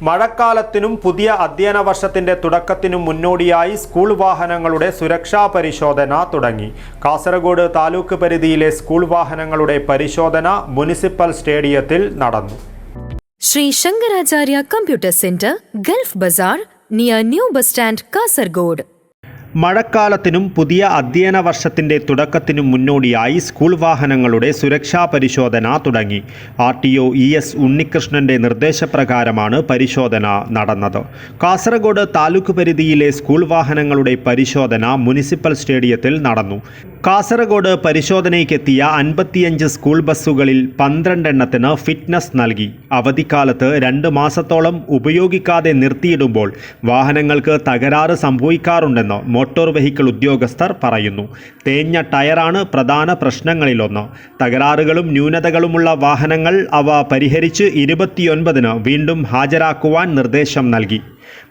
മഴക്കാലത്തിനും പുതിയ അധ്യയന വർഷത്തിന്റെ തുടക്കത്തിനും മുന്നോടിയായി സ്കൂൾ വാഹനങ്ങളുടെ സുരക്ഷാ പരിശോധന തുടങ്ങി കാസർഗോഡ് താലൂക്ക് പരിധിയിലെ സ്കൂൾ വാഹനങ്ങളുടെ പരിശോധന മുനിസിപ്പൽ സ്റ്റേഡിയത്തിൽ നടന്നു Shri Shankaracharya computer centre Gulf bazaar near new bus stand Kasargod. മഴക്കാലത്തിനും പുതിയ അധ്യയന വർഷത്തിന്റെ തുടക്കത്തിനും മുന്നോടിയായി സ്കൂൾ വാഹനങ്ങളുടെ സുരക്ഷാ പരിശോധന തുടങ്ങി. R T O E S ഉണ്ണികൃഷ്ണന്റെ നിർദ്ദേശപ്രകാരമാണ് പരിശോധന നടന്നത്. കാസർഗോഡ് താലൂക്ക് പരിധിയിലെ സ്കൂൾ വാഹനങ്ങളുടെ പരിശോധന മുനിസിപ്പൽ സ്റ്റേഡിയത്തിൽ നടന്നു. കാസർഗോഡ് പരിശോധനയ്ക്കെത്തിയ അൻപത്തിയഞ്ച് സ്കൂൾ ബസ്സുകളിൽ പന്ത്രണ്ടെണ്ണത്തിന് ഫിറ്റ്നസ് നൽകി. അവധിക്കാലത്ത് രണ്ട് മാസത്തോളം ഉപയോഗിക്കാതെ നിർത്തിയിടുമ്പോൾ വാഹനങ്ങൾക്ക് തകരാറ് സംഭവിക്കാറുണ്ടെന്ന് മോട്ടോർ വെഹിക്കിൾ ഉദ്യോഗസ്ഥർ പറയുന്നു. തേഞ്ഞ ടയറാണ് പ്രധാന പ്രശ്നങ്ങളിലൊന്ന്. തകരാറുകളും ന്യൂനതകളുമുള്ള വാഹനങ്ങൾ അവ പരിഹരിച്ച് ഇരുപത്തിയൊൻപതിന് വീണ്ടും ഹാജരാക്കുവാൻ നിർദ്ദേശം നൽകി.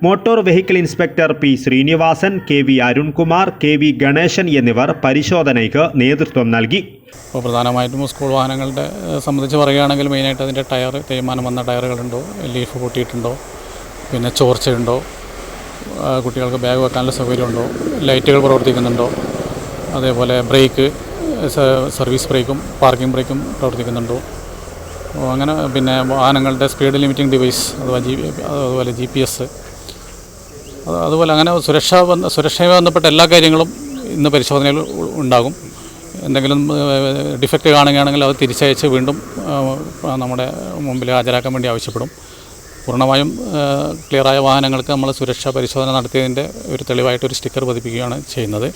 Motor vehicle inspector P Srinivasan K V Arunkumar K V Ganesan എന്നിവർ പരിശോധനയ്ക്ക് നേതൃത്വം നൽകി. ഇപ്പോൾ പ്രധാനമായിട്ടും സ്കൂൾ വാഹനങ്ങളുടെ സംബന്ധിച്ച് പറയുകയാണെങ്കിൽ മെയിനായിട്ട് അതിന്റെ ടയർ തേയ്മാനം വന്ന ടയറുകളുണ്ടോ? ലീഫ് പൊട്ടിയിട്ടുണ്ടോ? പിന്നെ ചോർച്ചയുണ്ടോ? കുട്ടികൾക്ക് ബാഗ് വെക്കാനുള്ള സൗകര്യമുണ്ടോ? ലൈറ്റുകൾ പ്രവർത്തിക്കുന്നുണ്ടോ? അതേപോലെ ബ്രേക്ക് സർവീസ് ബ്രേക്കും പാർക്കിംഗ് ബ്രേക്കും പ്രവർത്തിക്കുന്നുണ്ടോ? അങ്ങനെ പിന്നെ വാഹനങ്ങളുടെ സ്പീഡ് ലിമിറ്റിംഗ് ഡിവൈസ് അഥവാ ജി അതുപോലെ ജി പി എസ് അതുപോലെ അങ്ങനെ സുരക്ഷ ബന്ധ സുരക്ഷയുമായി ബന്ധപ്പെട്ട എല്ലാ കാര്യങ്ങളും ഇന്ന് പരിശോധനയിൽ ഉണ്ടാകും. എന്തെങ്കിലും ഡിഫക്റ്റ് കാണുകയാണെങ്കിൽ അത് തിരിച്ചയച്ച് വീണ്ടും നമ്മുടെ മുമ്പിൽ ഹാജരാക്കാൻ വേണ്ടി ആവശ്യപ്പെടും. പൂർണമായും ക്ലിയറായ വാഹനങ്ങൾക്ക് നമ്മൾ സുരക്ഷാ പരിശോധന നടത്തിയതിന്റെ ഒരു തെളിവായിട്ട് ഒരു സ്റ്റിക്കർ പതിപ്പിക്കുകയാണ് ചെയ്യുന്നത്.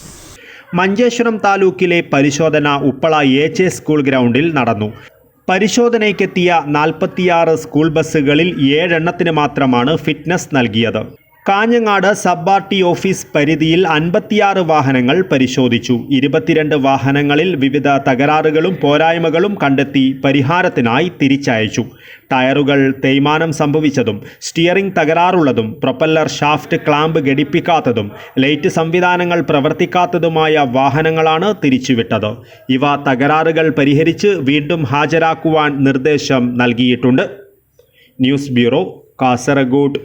മഞ്ചേശ്വരം താലൂക്കിലെ പരിശോധന ഉപ്പള എച്ച് സ്കൂൾ ഗ്രൗണ്ടിൽ നടന്നു. പരിശോധനയ്ക്കെത്തിയ നാൽപ്പത്തിയാറ് സ്കൂൾ ബസ്സുകളിൽ ഏഴെണ്ണത്തിന് മാത്രമാണ് ഫിറ്റ്നസ് നൽകിയത്. Kanhangad sub R T office പരിധിയിൽ അൻപത്തിയാറ് വാഹനങ്ങൾ പരിശോധിച്ചു. ഇരുപത്തിരണ്ട് വാഹനങ്ങളിൽ വിവിധ തകരാറുകളും പോരായ്മകളും കണ്ടെത്തി പരിഹാരത്തിനായി തിരിച്ചയച്ചു. ടയറുകൾ തേയ്മാനം സംഭവിച്ചതും സ്റ്റിയറിംഗ് തകരാറുള്ളതും പ്രൊപ്പല്ലർ ഷാഫ്റ്റ് ക്ലാമ്പ് ഘടിപ്പിക്കാത്തതും ലൈറ്റ് സംവിധാനങ്ങൾ പ്രവർത്തിക്കാത്തതുമായ വാഹനങ്ങളാണ് തിരിച്ചുവിട്ടത്. ഇവ തകരാറുകൾ പരിഹരിച്ച് വീണ്ടും ഹാജരാക്കുവാൻ നിർദ്ദേശം നൽകിയിട്ടുണ്ട്. News bureau Kasaragod.